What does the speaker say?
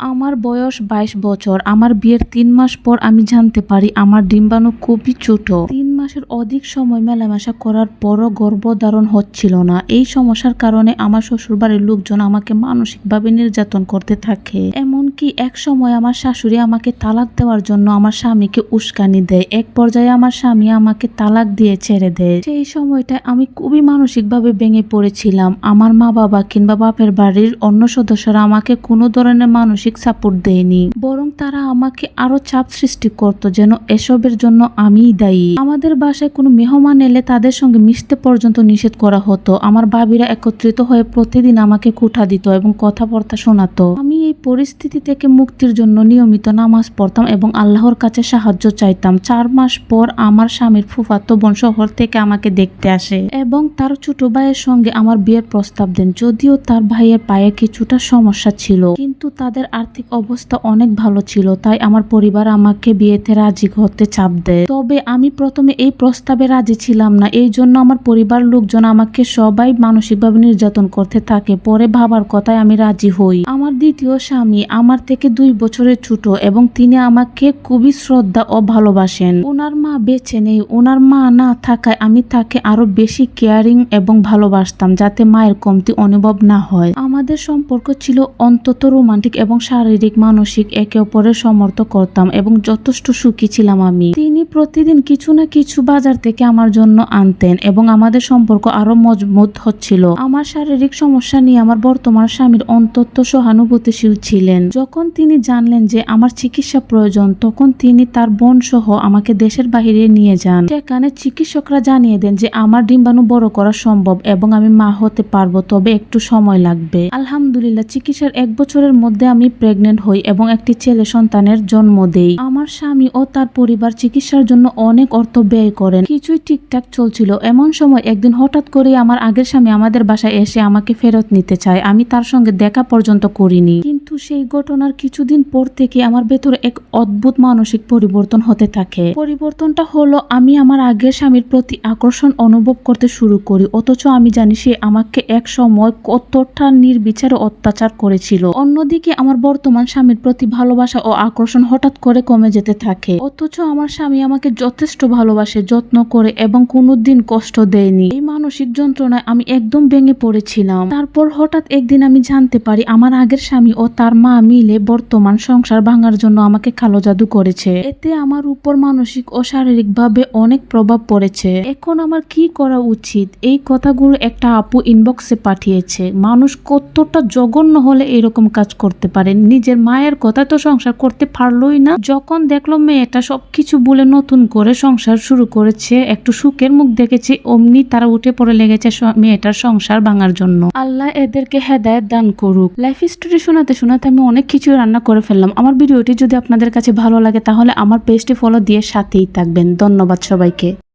আমার বয়স বাইশ বছর, আমার বিয়ের তিন মাস পর আমি জানতে পারি আমার ডিম্বাণু খুবই ছোট। তিন মাসের অধিক সময় মেলামেশা করার পরও গর্ভধারণ হচ্ছিল না। এই সমস্যার কারণে আমার শ্বশুরবাড়ির লোকজন আমাকে মানসিকভাবে নির্যাতন করতে থাকে। এমনকি এক সময় আমার শাশুড়ি আমাকে তালাক দেওয়ার জন্য আমার স্বামীকে উস্কানি দেয়। এক পর্যায়ে আমার স্বামী আমাকে তালাক দিয়ে ছেড়ে দেয়। সেই সময়টায় আমি খুবই মানসিকভাবে ভেঙে পড়েছিলাম। আমার মা বাবা কিংবা বাপের বাড়ির অন্য সদস্যরা আমাকে কোনো ধরনের মানসিক সাপোর্ট দেয়নি। বরং তারা আমাকে আরও চাপ সৃষ্টি করত যেন এসবের জন্য আমিই দায়ী। আমাদের বাসায় কোনো মেহমান এলে তাদের সঙ্গে মিশতে পর্যন্ত নিষেধ করা হতো। আমার ভাবিরা একত্রিত হয়ে প্রতিদিন আমাকে কুঠা দিত এবং কথাবার্তা শোনাতো। আমি এই পরিস্থিতি থেকে মুক্তির জন্য নিয়মিত নামাজ পড়তাম এবং আল্লাহর কাছে সাহায্য চাইতাম। চার মাস পর আমার স্বামীর ফুফাতো বোন শহর থেকে আমাকে দেখতে আসে এবং তার ছোট ভাইয়ের সঙ্গে আমার বিয়ের প্রস্তাব দেন। যদিও তার ভাইয়ের পায়ে কিছুটা সমস্যা ছিল, কিন্তু তাদের আর্থিক অবস্থা অনেক ভালো ছিল, তাই আমার পরিবার আমাকে বিয়েতে রাজি হতে চাপ দেয়। তবে আমি প্রথমে এই প্রস্তাবে রাজি ছিলাম না, এই জন্য আমার পরিবার লোকজন আমাকে সবাই মানসিকভাবে নির্যাতন করতে থাকে, পরে ভাবার কথায় আমি রাজি হই। আমার দ্বিতীয় স্বামী, আমার থেকে দুই বছরের ছোট এবং তিনি আমাকে খুবই শ্রদ্ধা ও ভালোবাসেন। ওনার মা বেছে নেই, ওনার মা না থাকায় আমি তাকে আরও বেশি কেয়ারিং এবং ভালোবাসতাম যাতে মায়ের কমতি অনুভব না হয়। আমাদের সম্পর্ক ছিল অন্তত রোমান্টিক এবং শারীরিক, মানসিক, একে অপরের সমর্থ করতাম এবং যথেষ্ট সুখী ছিলাম আমি। তিনি প্রতিদিন কিছু না কিছু বাজার থেকে আমার জন্য আনতেন এবং আমাদের সম্পর্ক আরও মজবুত হচ্ছিল। আমার শারীরিক সমস্যা নিয়ে আমার বর্তমান স্বামীর অন্তত সহানুভূতিশীল ছিলেন। যখন তিনি জানলেন যে আমার চিকিৎসা প্রয়োজন, তখন তিনি তার বোন সহ আমাকে দেশের বাহিরে নিয়ে যান। সেখানে চিকিৎসকরা জানিয়ে দেন যে আমার ডিম্বাণু বড় করা সম্ভব এবং আমি মা হতে পারব, তবে একটু সময় লাগবে। আলহামদুলিল্লাহ, চিকিৎসার এক বছরের মধ্যে আমি প্রেগনেন্ট হই এবং একটি ছেলে সন্তানের জন্ম দেই। আমার স্বামী ও তার পরিবার চিকিৎসার জন্য অনেক অর্থ ব্যয় করেন। কিছুই ঠিকঠাক চলছিল। এমন সময় একদিন হঠাৎ করে আমার আগের স্বামী আমাদের বাসায় এসে আমাকে ফেরত নিতে চায়। আমি তার সঙ্গে দেখা পর্যন্ত করিনি। সেই ঘটনার কিছুদিন পর থেকে আমার ভেতরে এক অদ্ভুত মানসিক পরিবর্তন হতে থাকে। পরিবর্তনটা হলো আমি আমার আগের স্বামীর প্রতি আকর্ষণ অনুভব করতে শুরু করি, অথচ আমি জানি সে আমাকে এক সময় কতটা নির্বিচারে অত্যাচার করেছিল। অন্যদিকে আমার বর্তমান স্বামীর প্রতি ভালোবাসা ও আকর্ষণ হঠাৎ করে কমে যেতে থাকে। অথচ আমার স্বামী আমাকে যথেষ্ট ভালোবাসে, যত্ন করে এবং কোনোদিন কষ্ট দেয়নি। এই মানসিক যন্ত্রণায় আমি একদম ভেঙে পড়েছিলাম। তারপর হঠাৎ একদিন আমি জানতে পারি আমার আগের স্বামী ও তার মা মিলে বর্তমান সংসার ভাঙার জন্য আমাকে কালো জাদু করেছে। এতে আমার উপর মানসিক ও শারীরিক ভাবে অনেক প্রভাব পড়েছে। এখন আমার কি করা উচিত? এই কথাগুলো একটা আপু ইনবক্সে পাঠিয়েছে। মানুষ কতটা জঘন্য হলে এরকম কাজ করতে পারে? নিজের মায়ের কথা তো সংসার করতে পারলোই না। যখন দেখল মেয়েটা সবকিছু বলে নতুন করে সংসার শুরু করেছে, একটু সুখের মুখ দেখেছে, অমনি তারা উঠে পড়ে লেগেছে মেয়েটার সংসার ভাঙার জন্য। আল্লাহ এদেরকে হেদায়ত দান করুক। লাইফ স্টোরি শোনাতে শোনাতে আমি অনেক কিছু রান্না করে ফেললাম। আমার ভিডিওটি যদি আপনাদের কাছে ভালো লাগে, তাহলে আমার পেজটি ফলো দিয়ে সাথেই থাকবেন। ধন্যবাদ সবাইকে।